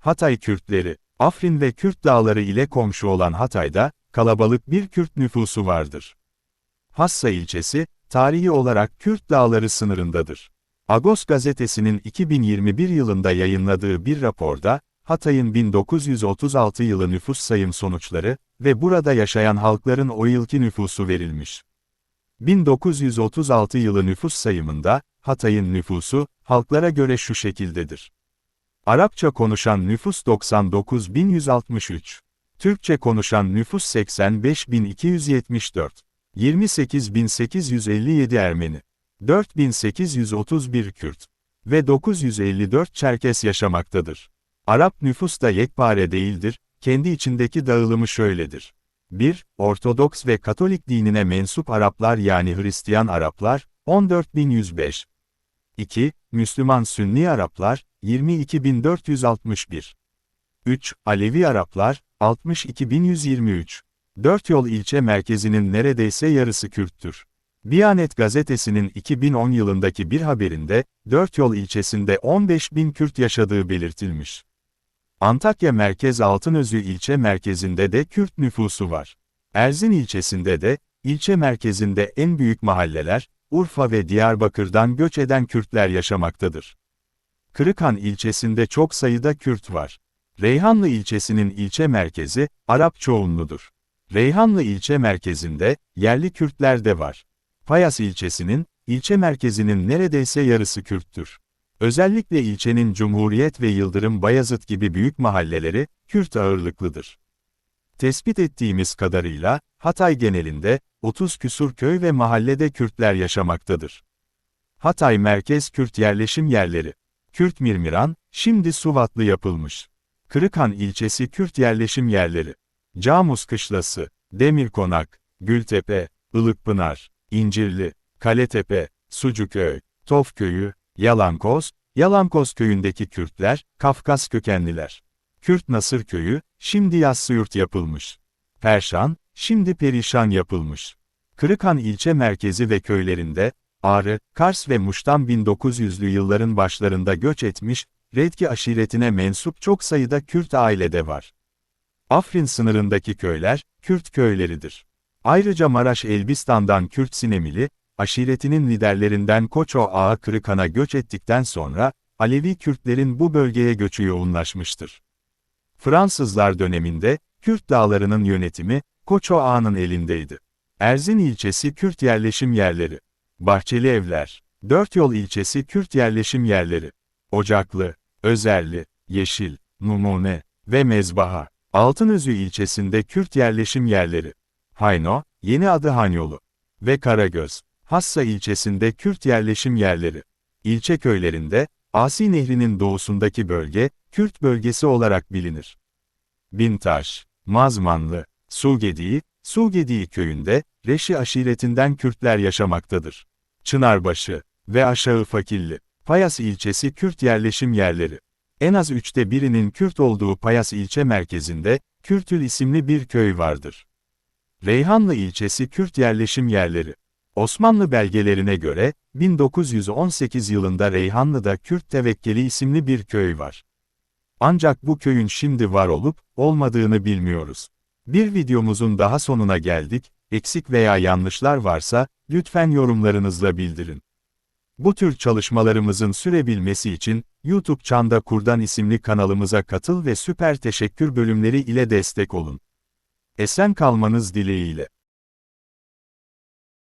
Hatay Kürtleri, Afrin ve Kürt dağları ile komşu olan Hatay'da, kalabalık bir Kürt nüfusu vardır. Hassa ilçesi, tarihi olarak Kürt dağları sınırındadır. Agos gazetesinin 2021 yılında yayınladığı bir raporda, Hatay'ın 1936 yılı nüfus sayım sonuçları ve burada yaşayan halkların o yılki nüfusu verilmiş. 1936 yılı nüfus sayımında, Hatay'ın nüfusu, halklara göre şu şekildedir. Arapça konuşan nüfus 99.163. Türkçe konuşan nüfus 85.274. 28.857 Ermeni. 4.831 Kürt. Ve 954 Çerkes yaşamaktadır. Arap nüfus da yekpare değildir, kendi içindeki dağılımı şöyledir. 1. Ortodoks ve Katolik dinine mensup Araplar yani Hristiyan Araplar, 14.105. 2. Müslüman Sünni Araplar, 22.461. 3. Alevi Araplar, 62.123. 4 yol ilçe merkezinin neredeyse yarısı Kürttür. Biyanet gazetesinin 2010 yılındaki bir haberinde, 4 yol ilçesinde 15 bin Kürt yaşadığı belirtilmiş. Antakya Merkez Altınözü ilçe merkezinde de Kürt nüfusu var. Erzin ilçesinde de, ilçe merkezinde en büyük mahalleler, Urfa ve Diyarbakır'dan göç eden Kürtler yaşamaktadır. Kırıkhan ilçesinde çok sayıda Kürt var. Reyhanlı ilçesinin ilçe merkezi, Arap çoğunludur. Reyhanlı ilçe merkezinde, yerli Kürtler de var. Payas ilçesinin, ilçe merkezinin neredeyse yarısı Kürttür. Özellikle ilçenin Cumhuriyet ve Yıldırım Bayazıt gibi büyük mahalleleri, Kürt ağırlıklıdır. Tespit ettiğimiz kadarıyla, Hatay genelinde, 30 küsur köy ve mahallede Kürtler yaşamaktadır. Hatay Merkez Kürt Yerleşim Yerleri Kürt Mirmiran, şimdi Suvatlı yapılmış. Kırıkhan ilçesi Kürt Yerleşim Yerleri Camus Kışlası, Demirkonak, Gültepe, Ilıkpınar, İncirli, Kaletepe, Sucuköy, Tofköyü, Yalankoz, Yalankoz köyündeki Kürtler, Kafkas kökenliler. Kürt Nasır köyü, şimdi Yassıyurt yapılmış. Perşan, şimdi Perişan yapılmış. Kırıkhan ilçe merkezi ve köylerinde, Ağrı, Kars ve Muş'tan 1900'lü yılların başlarında göç etmiş, Redki aşiretine mensup çok sayıda Kürt ailede var. Afrin sınırındaki köyler, Kürt köyleridir. Ayrıca Maraş Elbistan'dan Kürt Sinemili, aşiretinin liderlerinden Koço Ağa Kırıkan'a göç ettikten sonra, Alevi Kürtlerin bu bölgeye göçü yoğunlaşmıştır. Fransızlar döneminde, Kürt dağlarının yönetimi, Koço Ağa'nın elindeydi. Erzin ilçesi Kürt yerleşim yerleri. Bahçeli Evler. Dört Yol ilçesi Kürt yerleşim yerleri. Ocaklı, Özerli, Yeşil, Numune ve Mezbaha. Altınözü ilçesinde Kürt yerleşim yerleri. Hayno, yeni adı Hanyolu ve Karagöz. Hassa ilçesinde Kürt yerleşim yerleri. İlçe köylerinde, Asi Nehri'nin doğusundaki bölge, Kürt bölgesi olarak bilinir. Bintaş, Mazmanlı, Sugediği, Sugediği köyünde, Reşi aşiretinden Kürtler yaşamaktadır. Çınarbaşı ve Aşağı Fakilli, Payas ilçesi Kürt yerleşim yerleri. En az üçte birinin Kürt olduğu Payas ilçe merkezinde, Kürtül isimli bir köy vardır. Reyhanlı ilçesi Kürt yerleşim yerleri. Osmanlı belgelerine göre, 1918 yılında Reyhanlı'da Kürt Tevekkeli isimli bir köy var. Ancak bu köyün şimdi var olup, olmadığını bilmiyoruz. Bir videomuzun daha sonuna geldik, eksik veya yanlışlar varsa, lütfen yorumlarınızla bildirin. Bu tür çalışmalarımızın sürebilmesi için, YouTube Çanda Kurdan isimli kanalımıza katıl ve süper teşekkür bölümleri ile destek olun. Esen kalmanız dileğiyle.